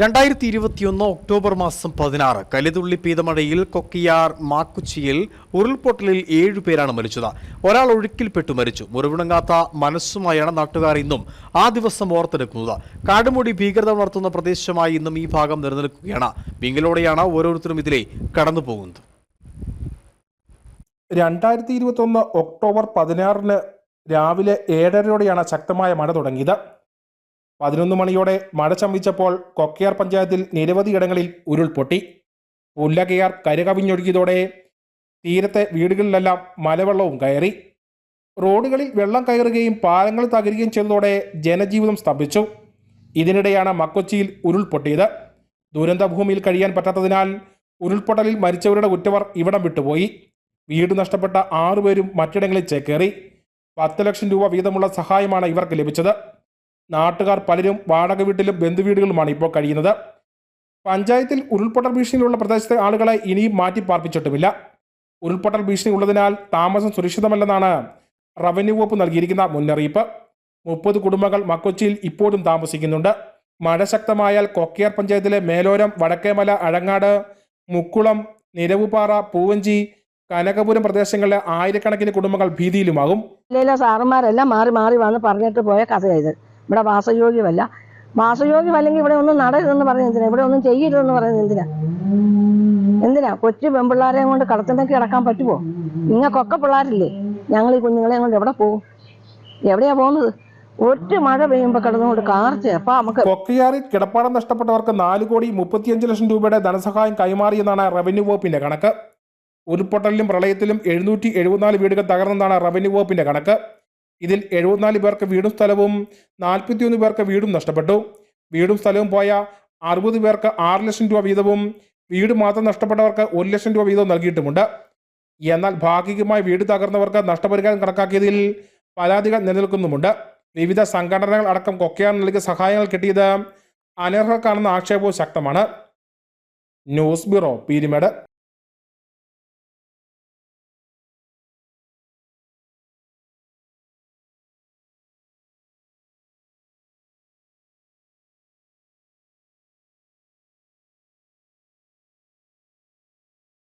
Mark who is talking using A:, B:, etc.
A: രണ്ടായിരത്തി ഇരുപത്തിയൊന്ന് ഒക്ടോബർ മാസം പതിനാറ് കലിതുള്ളി പീതമഴയിൽ കൊക്കിയാർ മാക്കുച്ചിയിൽ ഉരുൾപൊട്ടലിൽ ഏഴുപേരാണ് മരിച്ചത്. ഒരാൾ ഒഴുക്കിൽപ്പെട്ടു മരിച്ചു. മുറിവിണങ്ങാത്ത മനസ്സുമായാണ് നാട്ടുകാർ ഇന്നും ആ ദിവസം ഓർത്തെടുക്കുന്നത്. കാടുമൂടി ഭീകരത വളർത്തുന്ന പ്രദേശമായി ഇന്നും ഈ ഭാഗം നിലനിൽക്കുകയാണ്. വിങ്ങലോടെയാണ് ഓരോരുത്തരും ഇതിലെ കടന്നു പോകുന്നത്
B: രണ്ടായിരത്തി ഇരുപത്തൊന്ന് ഒക്ടോബർ പതിനാറിന് രാവിലെ ഏഴരയോടെയാണ് ശക്തമായ മഴ തുടങ്ങിയത്. പതിനൊന്ന് മണിയോടെ മഴ ചമ്പിച്ചപ്പോൾ കൊക്കയാർ പഞ്ചായത്തിൽ നിരവധി ഇടങ്ങളിൽ ഉരുൾപൊട്ടി പുല്ലകയാർ കരകവിഞ്ഞൊഴുകിയതോടെ തീരത്തെ വീടുകളിലെല്ലാം മലവെള്ളവും കയറി. റോഡുകളിൽ വെള്ളം കയറുകയും പാലങ്ങൾ തകരുകയും ചെയ്തതോടെ ജനജീവിതം സ്തംഭിച്ചു. ഇതിനിടെയാണ് മക്കൊച്ചിയിൽ ഉരുൾപൊട്ടിയത് ദുരന്തഭൂമിയിൽ കഴിയാൻ പറ്റാത്തതിനാൽ ഉരുൾപൊട്ടലിൽ മരിച്ചവരുടെ ഉറ്റവർ ഇവിടം വിട്ടുപോയി. വീട് നഷ്ടപ്പെട്ട ആറുപേരും മറ്റിടങ്ങളിൽ ചേക്കേറി. പത്ത് ലക്ഷം രൂപ വീതമുള്ള സഹായമാണ് ഇവർക്ക് ലഭിച്ചത്. നാട്ടുകാർ പലരും വാടക വീട്ടിലും ബന്ധുവീടുകളുമാണ് ഇപ്പോൾ കഴിയുന്നത്. പഞ്ചായത്തിൽ ഉരുൾപൊട്ടൽ ഭീഷണിയിലുള്ള പ്രദേശത്തെ ആളുകളെ ഇനിയും മാറ്റി പാർപ്പിച്ചിട്ടുമില്ല. ഉരുൾപൊട്ടൽ ഭീഷണി ഉള്ളതിനാൽ താമസം സുരക്ഷിതമല്ലെന്നാണ് റവന്യൂ വകുപ്പ് നൽകിയിരിക്കുന്ന മുന്നറിയിപ്പ്. മുപ്പത് കുടുംബങ്ങൾ മക്കൊച്ചിയിൽ ഇപ്പോഴും താമസിക്കുന്നുണ്ട്. മഴ ശക്തമായാൽ കൊക്കയാർ പഞ്ചായത്തിലെ മേലോരം വടക്കേമല അഴങ്ങാട് മുക്കുളം നിരവുപാറ പൂവഞ്ചി കനകപുരം പ്രദേശങ്ങളിലെ ആയിരക്കണക്കിന് കുടുംബങ്ങൾ ഭീതിയിലുമാകും.
C: ജില്ലയിലെ സാറന്മാരെല്ലാം മാറി മാറി വന്ന് പറഞ്ഞിട്ട് പോയ കഥയായത് ഇവിടെ വാസയോഗ്യമല്ല. വാസയോഗ്യം അല്ലെങ്കിൽ ഇവിടെ ഒന്നും നടരുതെന്ന് പറയുന്നത് എന്തിനാ? ഇവിടെ ഒന്നും ചെയ്യരുതെന്ന് പറയുന്നത് എന്തിനാ? എന്തിനാ? കൊച്ചു പെൺപിള്ളാരെയും കൊണ്ട് കടത്തിനൊക്കെ കിടക്കാൻ പറ്റുമോ നിങ്ങൾക്കൊക്കെ പിള്ളേരില്ലേ? ഞങ്ങൾ ഈ കുഞ്ഞുങ്ങളെ കൊണ്ട് എവിടെ പോകും? എവിടെയാ പോകുന്നത്? ഒറ്റ മഴ പെയ്യുമ്പോൾ കിടന്നുകൊണ്ട് കാർച്ച. അപ്പൊ നമുക്ക്
B: കൊക്കയാറിൽ കിടപ്പാടം നഷ്ടപ്പെട്ടവർക്ക് നാല് കോടി മുപ്പത്തിയഞ്ച് ലക്ഷം രൂപയുടെ ധനസഹായം കൈമാറിയെന്നാണ് റവന്യൂ വകുപ്പിന്റെ കണക്ക്. ഉരുൾപൊട്ടലിലും പ്രളയത്തിലും എഴുന്നൂറ്റി എഴുപത്തിനാല് വീടുകൾ തകർന്നെന്നാണ് റവന്യൂ വകുപ്പിന്റെ കണക്ക്. ഇതിൽ എഴുപത്തിനാല് പേർക്ക് വീടും സ്ഥലവും നാൽപ്പത്തിയൊന്ന് പേർക്ക് വീടും നഷ്ടപ്പെട്ടു. വീടും സ്ഥലവും പോയ അറുപത് പേർക്ക് ആറ് ലക്ഷം രൂപ വീതവും വീട് മാത്രം നഷ്ടപ്പെട്ടവർക്ക് ഒരു ലക്ഷം രൂപ വീതവും നൽകിയിട്ടുമുണ്ട്. എന്നാൽ ഭാഗികമായി വീട് തകർന്നവർക്ക് നഷ്ടപരിഹാരം കണക്കാക്കിയതിൽ പരാതികൾ നിലനിൽക്കുന്നുമുണ്ട്. വിവിധ സംഘടനകൾ അടക്കം കൊക്കയാർ നൽകിയ സഹായങ്ങൾ കിട്ടിയത് അനർഹർക്കാണെന്ന ആക്ഷേപവും ശക്തമാണ്. News bureau Peermade.